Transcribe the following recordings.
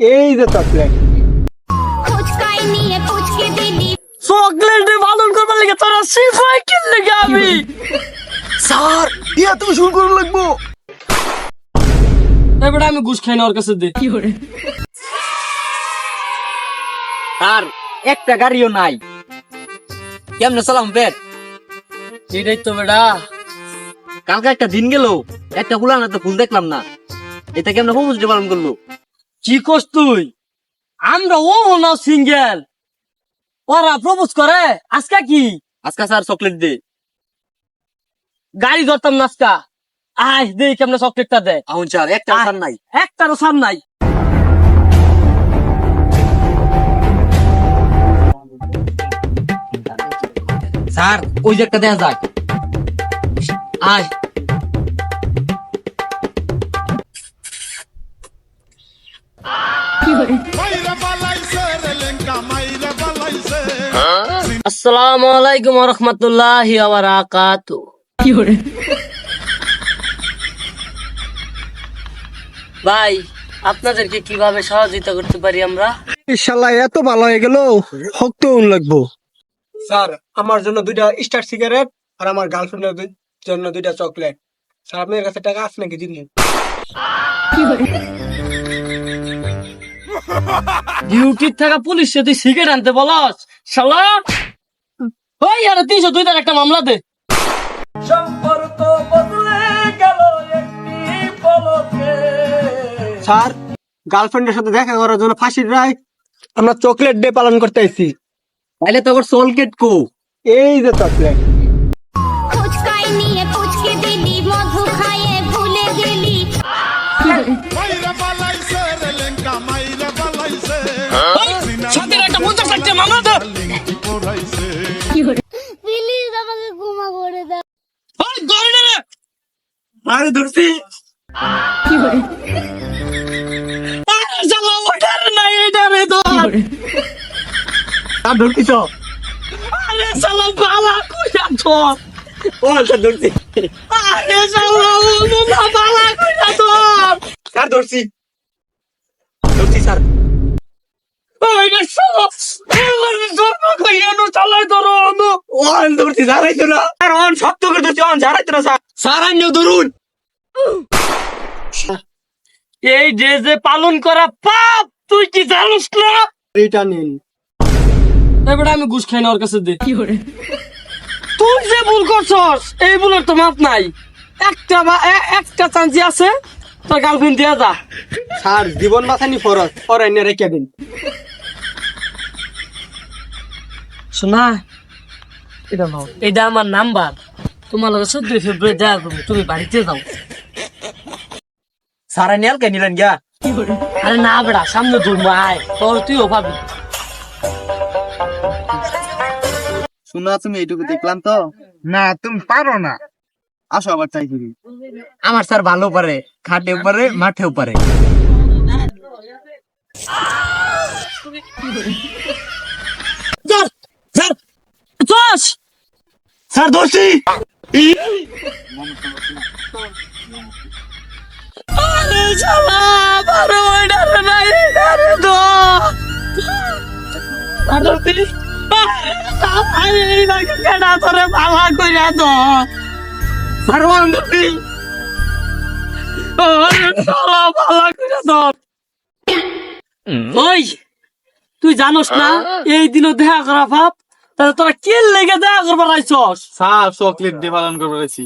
এই যে chocolate chocolate পালন করবার লাগে তোরা সিফাই কিনলে গে আমি। স্যার ইয়া তুমি শুরু করে লাগবো। এবারে আমি ঘুষ খাই না ওর কাছে দে। আর একটা গাড়িও নাই। কেমনে চালাম পেট এটাই তো বেটা। কালকে একটা দিন গেল একটা ফুলান তো ফুল দেখলাম না। এটা কেমনে প্রপোজ পালন করল? কি করছ তুই? আমরা ও না সিঙ্গেল ওরা প্রপোজ করে আজকে কি? আজকে স্যার চকলেট দে গাড়ি ধরতাম না আজকা। আয় দে কেমনে চকলেটটা দে আহুন স্যার একটা। স্যার নাই। একটারও সার নাই। স্যার ওই যে একটা দেয়া যাক। আয়। আসসালামু আলাইকুম রহমতুল্লাহি বারাকাতু। ভাই আপনাদেরকে কীভাবে সহযোগিতা করতে পারি আমরা? ইনশাল্লাহ এত ভালো হয়ে গেল হকতে লাগবো। স্যার আমার জন্য দুইটা স্টার সিগারেট আর আমার গার্লফ্রেন্ডের জন্য দুইটা চকলেট। স্যার আপনার কাছে টাকা আছে নাকি দিন ডিউটির থাকা পুলিশ তুই সিগারেট আনতে বলস শালা। ওই আর তিনশো দুই তার একটা মামলা দে। সম্পর্ক বদলে গেল একটি পলকে। স্যার গার্লফ্রেন্ডের সাথে দেখা করার জন্য ফাঁসির রায় আমরা চকলেট ডে পালন করতে আইছি। তাইলে তো চলকেট কো। এই যে চকলেট ফুচকাই নিয়ে পুচকে দিদি মধু খাইয়ে ভুলে গেলি। Linki poraise. প্লিজ আমাকে ক্ষমা করে দাও। ওই ধরে নে আরে ধরছি। আরে শালা ওটার নাই এটা রে ধর। আর ধরছি তো? আরে শালা বালা কইরা ধর ও স্যার ধরছি। আরে শালা ও বালা কইরা ধর স্যার ধরছি। ধরছি স্যার। ওই রে শালা এবার জন্ম কইয়া নো চালাই ধরো নো ওয়ান ধরছি ঝাড়াইতো না। আর ওয়ান শক্ত করে ধরছি ওয়ান ঝাড়াইতো না স্যার। ধরুন। এই যে যে পালন করা পাপ তুই কি জানিস না? এইটা নিন। এবারে আমি ঘুষ খাই না ওর কাছে দে। তুই যে ভুল করছস এই ভুলের তো মাপ নাই। একটা বা এ- একটা চান্সি আছে তোর গার্লফ্রেন্ড দিয়া যা। স্যার জীবন বাঁচানি ফরজ ওর এনে রেখে দিন। শোনা এটা নাও। এটা আমার নাম্বার। তোমার লগে চোদ্দই ফেব্রুয়ারি দেখা করব তুমি বাড়িতে যাও। স্যার নিয়াল কে নিলেন গিয়া? আরে না বেড়া সামনে ধরবো আয়। তোর তুইও পাবি। শোনা তুমি এইটুকু দেখলাম তো? না তুমি পারো না। আসো আবার চাই করি আমার স্যার ভালো পারে খাটেও পারে মাঠেও পারে স্যার স্যার চস স্যার ধরছি। আরে শালা বারো ওইটারে নাই এটারে তো আদরতি আরে এই কেডা তোরে ভালা কইরা তো আরে শালা কইরা তো ওই তুই জানোস না এই দিনও দেখা করা ভাব তাহলে তোরা কে লেগে দেখা করবার আইছস? স্যার চকলেট দিয়ে পালন করব রয়েছি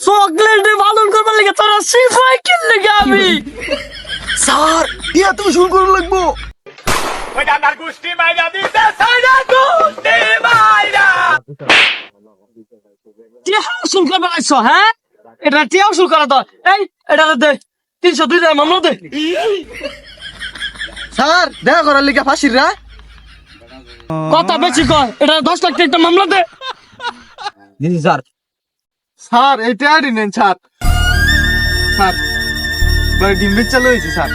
চকলেট পালন করবার লেগে তোরা সিফাই কে লেগে আমি স্যার ইয়া তুমি শুরু করে লাগবো। টিয়া করবার আইছ হ্যাঁ? এটা টিয়া উসুল করা তো। এই এটা দে তিনশো দুই মামলা দে। স্যার দেখা করার লিখে ফাঁসির রায় কথা বেশি কর এটা দশ লাখ টাকা একটা মামলা দে। দিদি স্যার। স্যার এইটা আড়ি নেন স্যার। স্যার মানে ডিম চালু হয়েছে স্যার।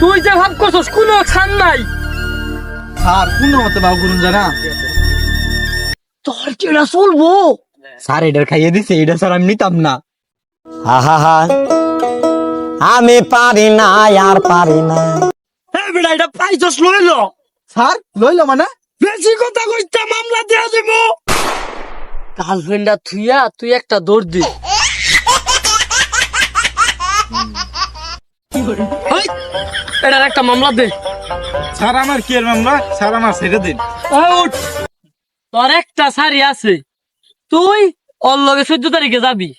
তুই যে ভাব করছস কোনো খান নাই। স্যার কোন মতে বাবু করুন জানা? তোর কি এটা চলবো? স্যার এটার খাইয়ে দিছে এটা স্যার আমি নিতাম না। আহা আমি পারি না আর পারি না। বেটা এটা পাইছস লইল স্যার লইলো মানে? বেশি কথা কইতা মামলা দিয়া দিব। গার্লফ্রেন্ডা থুইয়া তুই একটা দৌড় দি। এটার একটা মামলা দে। স্যার আমার কি মামলা? স্যার আমার ছেড়ে দিন। তোর একটা সারি আছে। তুই ওর লগে চোদ্দ তারিখে যাবি।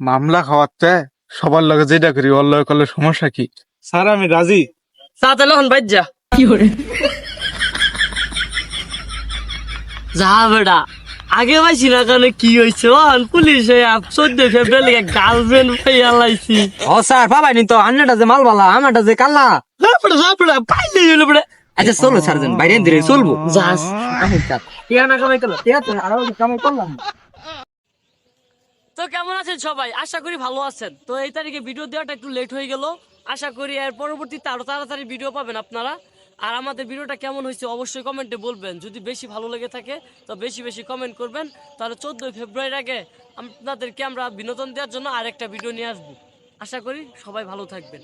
মামলা খাওয়াতে সবার লগে যেটা করি ওর লগে করলে সমস্যা কি? স্যার আমি রাজি। সাথে লখন বাইর যা। যা বেটা আগে পাইছি না কারণে কি হয়েছে ওখান পুলিশ চোদ্দ ফেব্রুয়ারি গার্লফ্রেন্ড পাইয়া লাইছি। ও স্যার পাবাই নি তো আন্নাটা যে মাল বালা আমারটা যে কাল্লা। লাপড়া লাপড়া পাইলে হলো বেটা। আচ্ছা চলো স্যার যান বাইরে ধীরে চলবো। যাস। তো কেমন আছেন সবাই? আশা করি ভালো আছেন। তো এই তারিখে ভিডিও দেওয়াটা একটু লেট হয়ে গেল। আশা করি এর পরবর্তীতে আরও তাড়াতাড়ি ভিডিও পাবেন আপনারা। আর আমাদের ভিডিওটা কেমন হয়েছে অবশ্যই কমেন্টে বলবেন। যদি বেশি ভালো লেগে থাকে, তো বেশি বেশি কমেন্ট করবেন। তাহলে চোদ্দই ফেব্রুয়ারির আগে আপনাদেরকে আমরা বিনোদন দেওয়ার জন্য আরেকটা ভিডিও নিয়ে আসব। আশা করি সবাই ভালো থাকবেন।